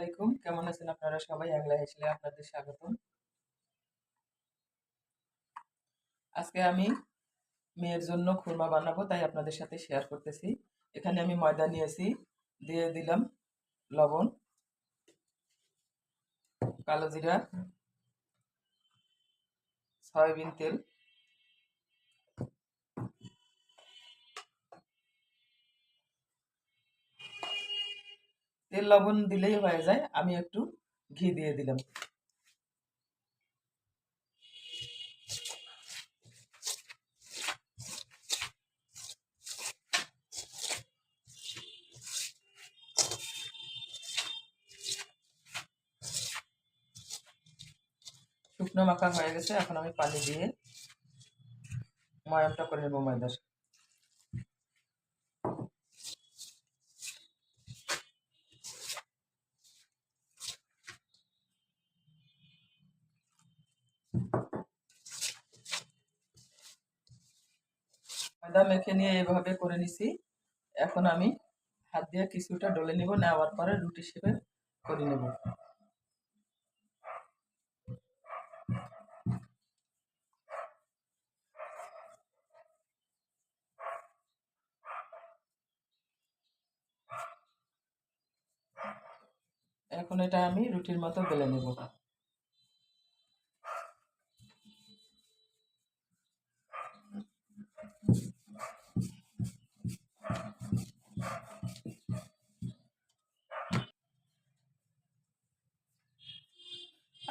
আলাইকুম। কেমন আছেন আপনারা? সবাই আগলা হেসলে আপনাদের স্বাগতম। আজকে আমি মেয়ের জন্য খুরমা বানাবো, তাই আপনাদের সাথে শেয়ার করতেছি। এখানে আমি ময়দা নিয়েছি, দিয়ে দিলাম লবণ, কালো জিরা, সয়াবিন তেল। তেল লবণ দিলেই হয়ে যায়, আমি একটু ঘি দিয়ে দিলাম। শুকনো মাখা হয়ে গেছে, এখন আমি পানি দিয়ে ময়ামটা করে নেব ময়দার। ময়দা মেখে নিয়ে এভাবে করে নিছি। এখন আমি হাত দিয়ে কিছুটা ডলে নিব, নেওয়ার পরে রুটি শেপে করে নেব। এখন এটা আমি রুটির মতো বেলে নেব।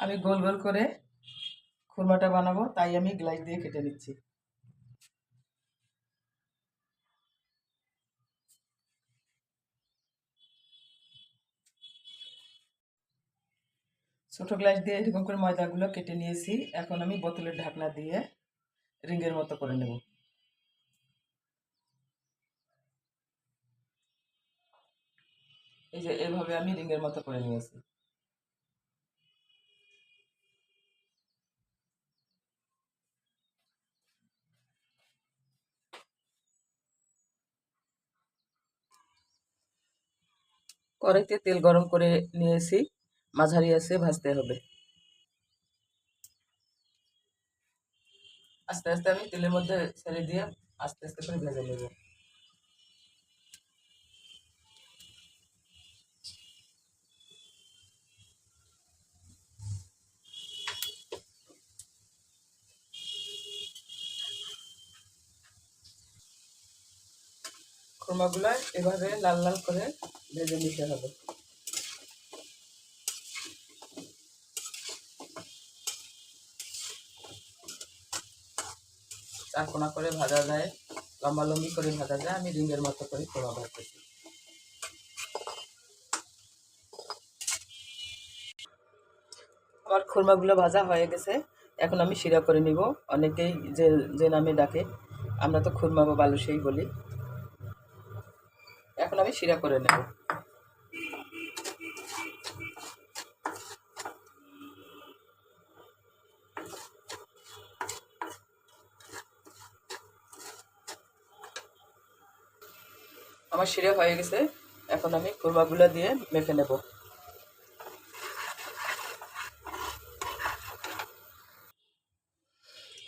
আমি গোল গোল করে খুরমাটা বানাবো, তাই আমি গ্লাস দিয়ে কেটে নিচ্ছি। ছোটো গ্লাস দিয়ে এরকম করে ময়দাগুলো কেটে নিয়েছি। এখন আমি বোতলের ঢাকনা দিয়ে রিঙ্গের মতো করে নেব। এই যে এভাবে আমি রিঙ্গের মতো করে নিয়েছি। কড়াইতে তেল গরম করে নিয়েছি, মাঝারি আছে, ভাজতে হবে। আস্তে আস্তে আমি তেলের মধ্যে ছেড়ে দিয়ে আস্তে আস্তে করে ভেজে নেব। খুরমাগুলো এভাবে লাল লাল করে ভেজে নিতে হবে। চারকোনা করে ভাজা যায়, লম্বা লম্বি করে ভাজা যায়, আমি রিঙ্গের মতো করে খোলা ভাজতেছি আমার খুরমাগুলো ভাজা হয়ে গেছে, এখন আমি শিরা করে নিব। অনেকেই যে যে নামে ডাকে, আমরা তো খুরমা বা বালুসেই বলি। এখন আমি শিরা করে নেব। আমার শিরে হয়ে গেছে, এখন আমি খুরমাগুলো দিয়ে মেখে নেব।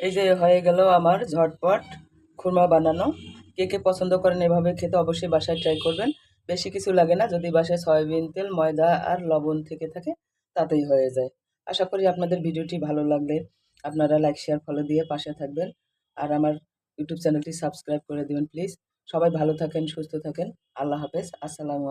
এই যে হয়ে গেল আমার ঝটপট খুরমা বানানো। কে কে পছন্দ করেন এভাবে খেতে অবশ্যই বাসায় ট্রাই করবেন। বেশি কিছু লাগে না, যদি বাসায় সয়াবিন তেল, ময়দা আর লবণ থেকে থাকে, তাতেই হয়ে যায়। আশা করি আপনাদের ভিডিওটি ভালো লাগলে আপনারা লাইক শেয়ার ফলো দিয়ে পাশে থাকবেন। আর আমার ইউটিউব চ্যানেলটি সাবস্ক্রাইব করে দেবেন প্লিজ সবাই ভালো থাকেন, সুস্থ থাকেন। আল্লাহ হাফেজ। আসসালামু